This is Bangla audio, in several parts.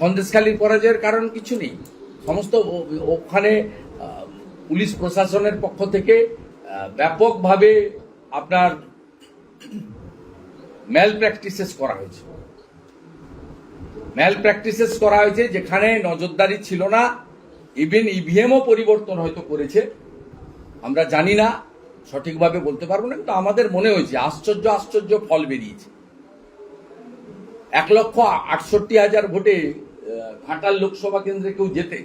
সন্দেশখালীর পরাজয়ের কারণ কিছু নেই। সমস্ত ওখানে পুলিশ প্রশাসনের পক্ষ থেকে ব্যাপকভাবে আপনার ম্যাল প্র্যাকটিসেস করা হয়েছে। ম্যাল প্র্যাকটিসেস করা হয়েছে যেখানে নজরদারি ছিল না ইভেন ইভিএমও পরিবর্তন হয়তো করেছে। আমরা জানি না, সঠিকভাবে বলতে পারব না, কিন্তু আমাদের মনে হয়েছে, আশ্চর্য আশ্চর্য ফল বেরিয়েছে। এক লক্ষ আটষট্টি হাজার ভোটে ঘাটাল লোকসভা কেন্দ্রে কেউ যেতে,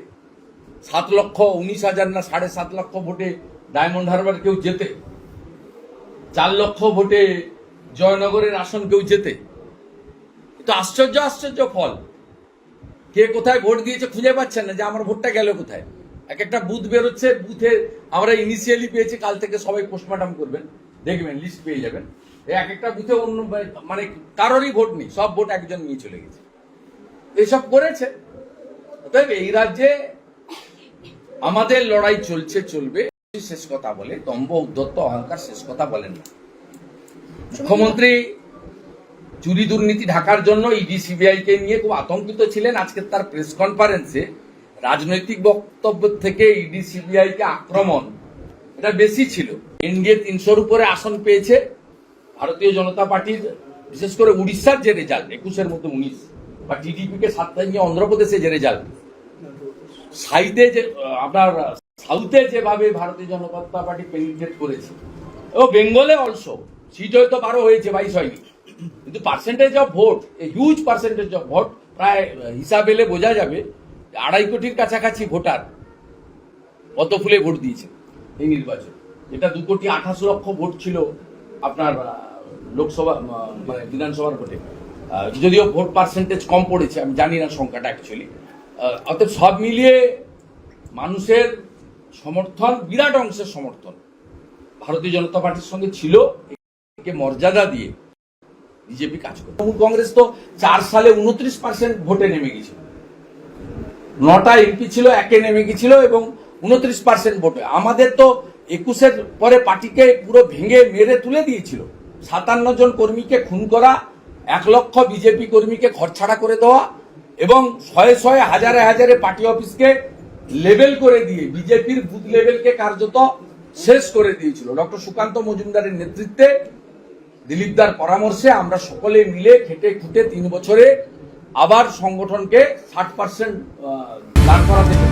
সাত লক্ষ উনিশ হাজার না সাড়ে সাত লক্ষ ভোটে ডায়মন্ড হারবার কেউ যেতে, চার লক্ষ ভোটে জয়নগরের আসন কেউ যেতে, তো আশ্চর্য আশ্চর্য ফল। কে কোথায় ভোট দিয়েছে খুঁজে পাচ্ছেন না যে আমার ভোটটা গেল কোথায়। এক একটা বুথ বেরোচ্ছে, বুথে আমরা ইনিশিয়ালি পেয়েছি, কাল থেকে সবাই পোস্টমর্টম করবেন, দেখবেন লিস্ট পেয়ে যাবেন। এক একটা বুথে অন্য মানে কারোরই ভোট নেই, সব ভোট একজন নিয়ে চলে গেছে। এসব করেছে। অতএব এই রাজ্যে আমাদের লড়াই চলছে চলবে। শেষ কথা বলে দম্ভ উদ্ধত্ত অহংকার শেষ কথা বলেন না। মুখ্যমন্ত্রী চুরি দুর্নীতি ঢাকার জন্য ইডি সিবিআই কে নিয়ে খুব আতঙ্কিত ছিলেন। আজকে তার প্রেস কনফারেন্সে রাজনৈতিক বক্তব্য থেকে ইডি সিবিআই কে আক্রমণ এটা বেশি ছিল। এনডিএ তিনশোর উপরে আসন পেয়েছে। ভারতীয় জনতা পার্টির বিশেষ করে উড়িষ্যার যে রেজাল্ট একুশের মধ্যে উনিশ। বা টিডিপি কে সাতটা নিয়ে অন্ধ্রপ্রদেশে যে রেজাল্ট সাইডে যে আপনার সাউথে যেভাবে ভারতীয় জনতা পার্টি পেনিট্রেট করেছে, ও বেঙ্গলে অলসো সিট হয়তো বারো হয়েছে, বাইশ হয়নি। কিন্তু percentage of vote huge percentage of vote প্রায় হিসাব এলে বোঝা যাবে আড়াই কোটির কাছাকাছি ভোটার কত ফুলে ভোট দিয়েছে এই নির্বাচন। যেটা দু কোটি আঠাশ লক্ষ ভোট ছিল আপনার লোকসভা মানে বিধানসভার ভোটে। যদিও ভোট পার্সেন্টেজ কম পড়েছে, আমি জানি না সংখ্যাটা অ্যাকচুয়ালি অর্থাৎ সব মিলিয়ে মানুষের সমর্থন, বিরাট অংশের সমর্থন ভারতীয় জনতা পার্টির সঙ্গে ছিল। একে মর্যাদা দিয়ে বিজেপি কাজ করে তৃণমূল কংগ্রেস তো চার সালে উনত্রিশ পার্সেন্ট ভোটে নেমে গেছিল নটা এমপি ছিল, একে নেমে গেছিল এবং উনত্রিশ পার্সেন্ট ভোটে। আমাদের তো একুশের পরে পার্টিকে পুরো ভেঙে মেরে তুলে দিয়েছিল। সাতান্ন জন কর্মীকে খুন করা এক লক্ষ বিজেপি কর্মীকে ঘরছাড়া করে দেওয়া এবং শয়ে শয়ে হাজারে হাজারে পার্টি অফিসকে লেভেল করে দিয়ে বিজেপির বুথ লেভেলকে কার্যত শেষ করে দিয়েছিল ডক্টর সুকান্ত মজুমদারের নেতৃত্বে দিলীপদার পরামর্শে আমরা সকলে মিলে খেটে খুঁটে তিন বছরে আবার সংগঠনকে ষাট পার্সেন্ট দান করাতে।